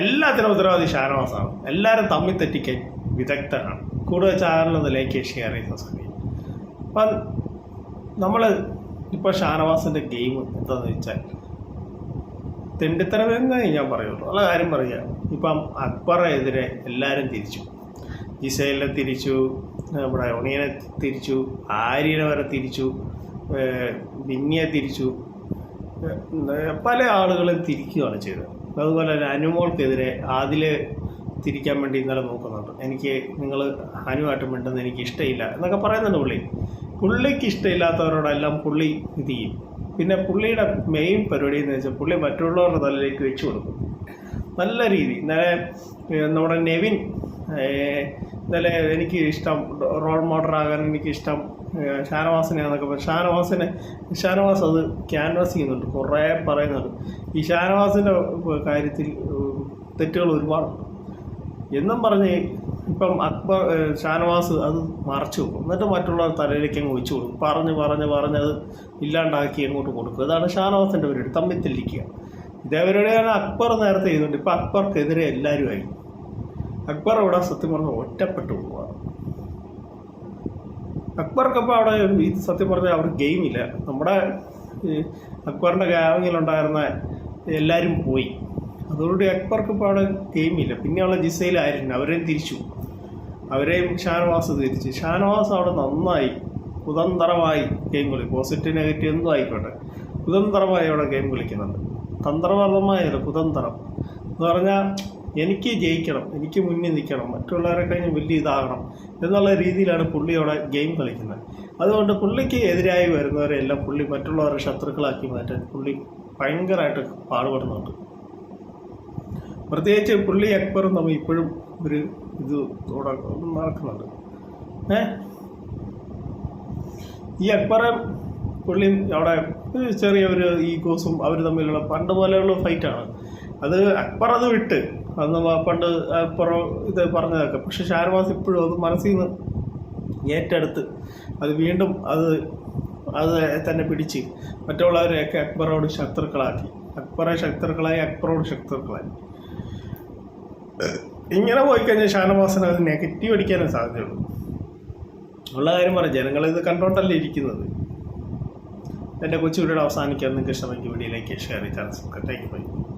എല്ലാത്തിനും ഉത്തരവാദി ഷാനവാസാണ് എല്ലാവരും തമ്മിൽ തെറ്റിക്കാൻ വിദഗ്ധനാണ് കൂടുതൽ ചാനലൊന്ന് ലൈക്ക് ഷെയർ ചെയ്ത് സബ്സ്ക്രൈബ് അപ്പം നമ്മൾ ഇപ്പോൾ ഷാനവാസിന്റെ ഗെയിം എന്താണെന്ന് വെച്ചാൽ തെണ്ടിത്തരമെന്നേ ഞാൻ പറയുള്ളൂ. നല്ല കാര്യം പറയുക ഇപ്പം അക്ബറെതിരെ എല്ലാവരും തിരിച്ചു. ഇസൈലിനെ തിരിച്ചു നമ്മുടെ ഒണിയനെ തിരിച്ചു ആര്യനെ വരെ തിരിച്ചു ബിന്നിയെ തിരിച്ചു പല ആളുകളും തിരിക്കുകയാണ് ചെയ്തത്. അതുപോലെ തന്നെ അനുമോൾക്കെതിരെ ആദിൽ തിരിക്കാൻ വേണ്ടി ഇന്നലെ നോക്കുന്നുണ്ട്. എനിക്ക് നിങ്ങൾ അനുവായിട്ട് മിണ്ടുന്ന എനിക്ക് ഇഷ്ടമില്ല എന്നൊക്കെ പറയുന്നുണ്ട് പുള്ളി. പുള്ളിക്ക് ഇഷ്ടമില്ലാത്തവരോടെല്ലാം പുള്ളി ഇത് ചെയ്യും. പിന്നെ പുള്ളിയുടെ മെയിൻ പരിപാടി എന്ന് വെച്ചാൽ പുള്ളി മറ്റുള്ളവരുടെ തലയിലേക്ക് വെച്ചു കൊടുക്കും. നല്ല രീതി. ഇന്നലെ നമ്മുടെ നെവിൻ ഇന്നലെ എനിക്ക് ഇഷ്ടം റോൾ മോഡൽ ആകാൻ എനിക്ക് ഇഷ്ടം ഏഹ് പറയും ഷാനവാസിനെ ഷാനവാസ് അത് ക്യാൻവാസ് ചെയ്യുന്നുണ്ട് കുറേ പറയുന്നുണ്ട്. ഈ ഷാനവാസിന്റെ കാര്യത്തിൽ തെറ്റുകൾ ഒരുപാടുണ്ട്. എന്നും പറഞ്ഞ് ഇപ്പം അക്ബർ ഷാനവാസ് അത് മറച്ചു വെക്കും. എന്നിട്ട് മറ്റുള്ളവർ തലയിലേക്ക് അങ്ങ് വെച്ചു കൊടുക്കും. പറഞ്ഞ് പറഞ്ഞ് പറഞ്ഞ് അത് ഇല്ലാണ്ടാക്കി അങ്ങോട്ട് കൊടുക്കും. അതാണ് ഷാനവാസിന്റെ പരിപാടി തമ്മിൽ ഇതേ അക്ബർ നേരത്തെ ചെയ്തുകൊണ്ട് ഇപ്പം അക്ബർക്കെതിരെ എല്ലാവരുമായി അക്ബർ അവിടെ സത്യം പറഞ്ഞ ഒറ്റപ്പെട്ടു പോവുകയാണ് അക്ബർക്കപ്പോൾ അവിടെ സത്യം പറഞ്ഞാൽ അവർ ഗെയിമില്ല നമ്മുടെ അക്ബറിന്റെ ഗ്യാങ്ങിലുണ്ടായിരുന്ന എല്ലാവരും പോയി. അതുകൊണ്ട് അക്ബർക്ക് ഇപ്പോൾ അവിടെ ഗെയിമില്ല പിന്നെയുള്ള ജിസയിലായിരുന്നു അവരെയും തിരിച്ചു. അവരെയും ഷാനവാസ് തിരിച്ചു. ഷാനവാസ് അവിടെ നന്നായി. കുതന്ത്രമായി ഗെയിം കളി. പോസിറ്റീവ് നെഗറ്റീവ് എന്തും ആയിക്കോട്ടെ. കുതന്ത്രമായി അവിടെ ഗെയിം കളിക്കുന്നുണ്ട്. തന്ത്രപരമായല്ല കുതന്ത്രം. എന്ന് പറഞ്ഞാൽ എനിക്ക് ജയിക്കണം എനിക്ക് മുന്നിൽ നിൽക്കണം മറ്റുള്ളവരെ കഴിഞ്ഞ് വലിയ ഇതാകണം എന്നുള്ള രീതിയിലാണ് പുള്ളിയോടെ ഗെയിം കളിക്കുന്നത്. അതുകൊണ്ട് പുള്ളിക്ക് എതിരായി വരുന്നവരെല്ലാം പുള്ളി മറ്റുള്ളവരെ ശത്രുക്കളാക്കി മാറ്റാൻ പുള്ളി ഭയങ്കരമായിട്ട് പാടുപെടുന്നുണ്ട്. പ്രത്യേകിച്ച് പുള്ളി അക്ബറും നമ്മൾ ഇപ്പോഴും ഒരു ഇത് നടക്കുന്നുണ്ട്. ഏ? ഈ അക്ബറും പുള്ളിയും അവിടെ ചെറിയ ഒരു ഈഗോസും അവർ തമ്മിലുള്ള പണ്ട് പോലെയുള്ള ഫൈറ്റാണ്. അത് അക്ബർ അത് വിട്ട്. അന്ന് പണ്ട് അക്ബറോ ഇത് പറഞ്ഞതൊക്കെ. പക്ഷെ ഷാർവാസ് ഇപ്പോഴും അത് മനസ്സിൽ നിന്ന് ഏറ്റെടുത്ത് അത് വീണ്ടും അത് അത് തന്നെ പിടിച്ച് മറ്റുള്ളവരെയൊക്കെ അക്ബറോട് ശത്രുക്കളാക്കി. അക്ബറെ ശത്രുക്കളായി അക്ബറോട് ശത്രുക്കളായി. ഇങ്ങനെ പോയി കഴിഞ്ഞാൽ ഷാനവാസന് അത് നെഗറ്റീവ് അടിക്കാനേ സാധ്യതയുള്ളൂ. ഉള്ള കാര്യം പറയാം ജനങ്ങളിത് കണ്ടോണ്ടല്ലേ ഇരിക്കുന്നത്? എന്റെ കൊച്ചു വീഡിയോ അവസാനിക്കാൻ നിങ്ങൾക്ക് ഇഷ്ടമെങ്കിൽ വീഡിയോയിലേക്ക് ഷെയർ ചെയ്താൽ താങ്ക് യു